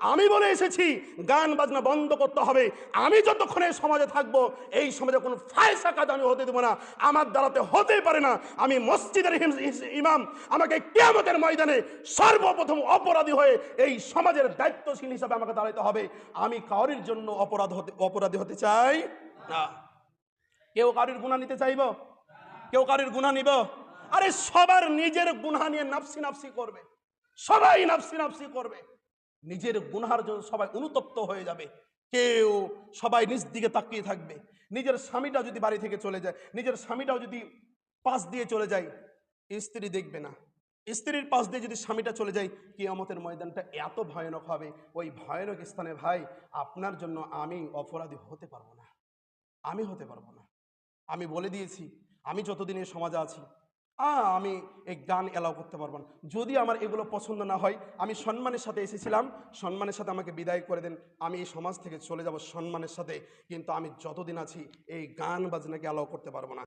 আমি বলে এসেছি, গান বাজনা বন্ধ করতে হবে। আমি যতক্ষণে সমাজে থাকব, এই সমাজে কোনো ফায়সা কাজ আমি হতে দেবো না। আমার দ্বারাতে হতেই পারে না। আমি মসজিদের ইমাম, আমাকে কেয়ামতের ময়দানে সর্বপ্রথম অপরাধী হয়ে এই সমাজের দায়িত্বশীল হিসাবে আমাকে দাঁড়াতে হবে। আমি কাউরির জন্য অপরাধ হতে অপরাধী হতে চাই না। কেউ কারুর গুণা নিতে চাইব? কেউ কারুর গুণা নিব? আরে সবার নিজের গুণা নিয়ে নাফসি নাফসি করবে। সবাই নাফসি নাফসি করবে। নিজের গুনহার জন্য সবাই অনুতপ্ত হয়ে যাবে। কেউ সবাই নিজ দিকে তাকিয়ে থাকবে। নিজের স্বামীটা যদি বাড়ি থেকে চলে যায়, নিজের স্বামীটাও যদি পাশ দিয়ে চলে যায়, স্ত্রী দেখবে না। স্ত্রীর পাশ দিয়ে যদি স্বামীটা চলে যায়, কিয়ামতের ময়দানটা এত ভয়ানক হবে। ওই ভয়ানক স্থানে, ভাই, আপনার জন্য আমি অপরাধী হতে পারব না। আমি হতে পারব না। আমি বলে দিয়েছি, আমি যতদিন এই সমাজে আছি আমি এই গান এলাও করতে পারব না। যদি আমার এগুলো পছন্দ না হয়, আমি সম্মানের সাথে এসেছিলাম, সম্মানের সাথে আমাকে বিদায় করে দেন, আমি এই সমাজ থেকে চলে যাব সম্মানের সাথে। কিন্তু আমি যতদিন আছি, এই গান বাজনাকে এলাও করতে পারব না।